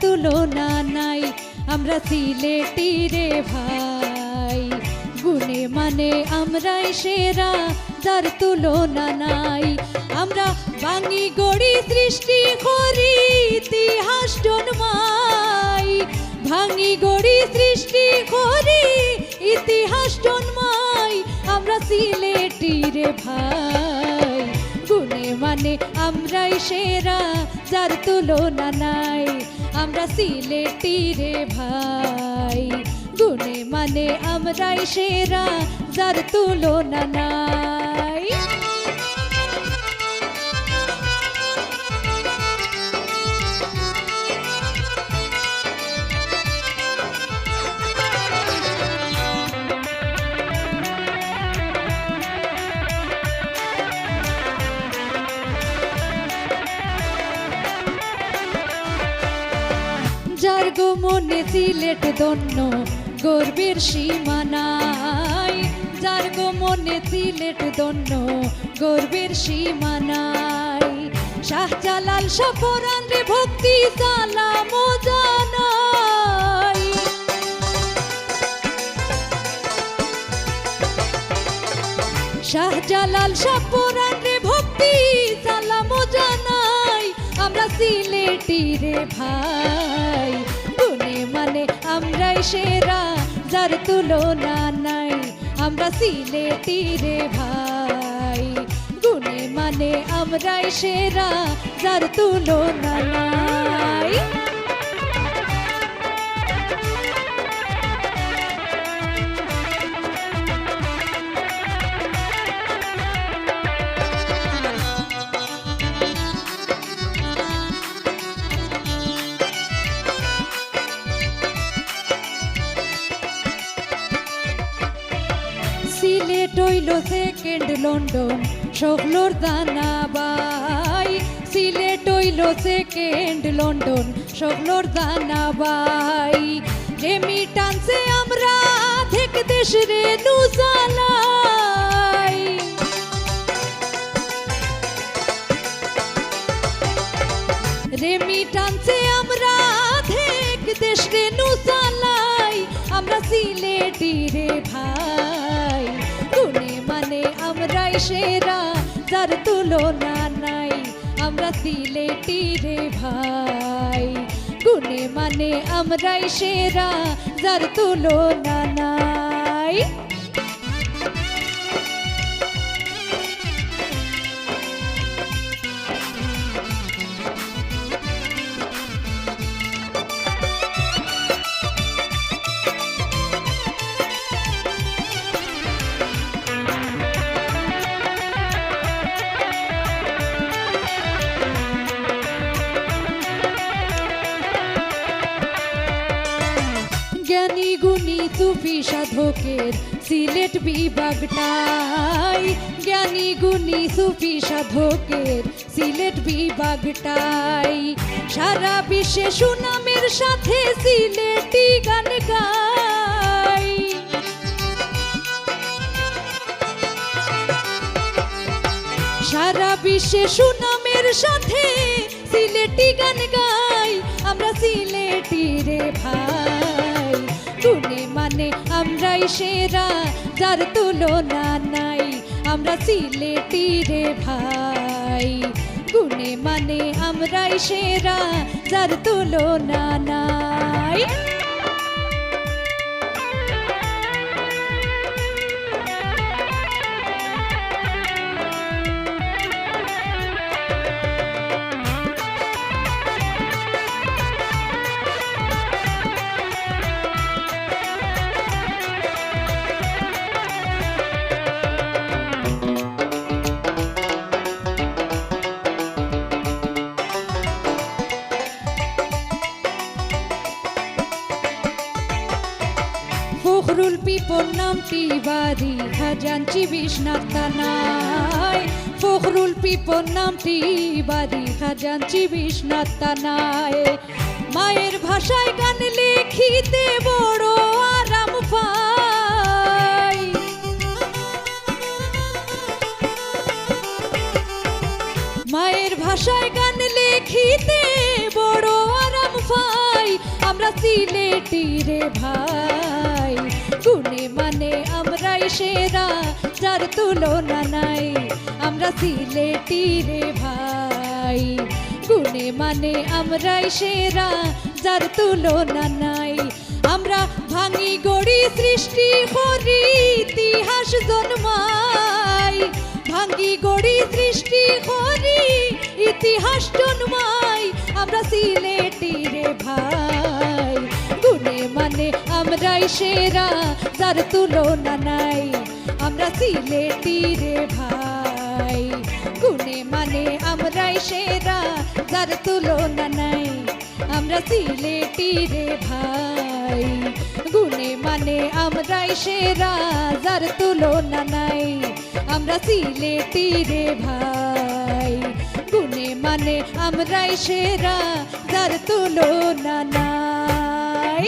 তুলনা নাই। আমরা সিলেটি রে ভাই। গুণে মানে আমরাই সেরা, যার তুলনা নাই। আমরা বাঙি গড়ি সৃষ্টি করি ইতিহাস জন্মাই। ভাঙি গড়ি সৃষ্টি করি ইতিহাস জন্মাই। আমরা সিলেটি রে ভাই। গুণে মানে আমরাই সেরা, যার তুলনা নাই। আমরা সিলেটি রে ভাই। গুনে মানে আমরাই সেরা যার তুলনা নাই। মনে সিলেট দন্য গর্বের সীমানাই যার গো মনে সিলেট দন্য গর্বের সীমানাই শাহজালাল সফরান রে ভক্তি সালাম জানাই। শাহজালাল সফরান রে ভক্তি সালাম জানাই। আমরা সিলেটি রে ভাই। মানে আমরাই সেরা, যার তুলনা নাই, আমরা সিলে তীরে ভাই। গুনে মানে আমরাই সেরা, যার তুলনা নাই। সিলেট হইল সেকেন্ড লন্ডন শোকলোর দানাবাই সিলেট হইল সেকেন্ড লন্ডন শোকলোর দানাবাই রেমিটান্সে আমরা থেকে দেশ রে নুসালাই রেমিটান্সে আমরা থেক দেশ রে নুসালাই আমরা সিলেটি রে ভাই। সেরা, যার তুলনা নাই, আমরা সিলেটি রে ভাই। গুনে মানে আমরাই সেরা, যার তুলনা নাই। তুফি সাধকের সিলেট বিভাগটাই, জ্ঞানী গুণী সুফি সাধকের সিলেট বিভাগটাই। সারা বিশ্বে সুনামের সাথে সিলেটি গান গাই। সারা বিশ্বে সুনামের সাথে সিলেটি গান গাই, আমরা সিলেটি রে ভাই। গুনে মানে? আমরাই সেরা, যার তুলনা নাই। আমরা সিলেটি তীরে ভাই। গুনে মানে আমরাই সেরা, যার তুলনা নাই। নামটি বাড়ি খাজাঞ্চি বিশ্বনাথ তানায় ফখরুল পিপন নামটি বাড়ি খাজাঞ্চি বিশ্বনাথ তানায় মায়ের ভাষায় গান লিখিতে বড় আরাম পাই মায়ের ভাষায় গান লিখিতে বড় আরাম দফাই আমরা সিলেটি রে ভাই। গুনে মানে আমরাই সেরা, যার তুলনা নাই, আমরা সিলেটি রে ভাই। গুনে মানে আমরাই সেরা, যার তুলনা নাই, আমরা ভাঙি গড়ি সৃষ্টি করি ইতিহাস জন্মাই। ভাঙ্গি গড়ি সৃষ্টি করি ইতিহাস জন্মাই, আমরা সিলেটি ভাই। গুনে মানে আমরাই সেরা যার তুলনা নাই। আমরা সিলেটি রে ভাই। গুনে মানে আমরাই সেরা যার তুলনা নাই। আমরা সিলেটি রে ভাই। গুনে মানে আমরাই সেরা যার তুলনা নাই। আমরা সিলেটি রে ভাই। গুণে মানে আমরাই সেরা যার তুলনা নাই।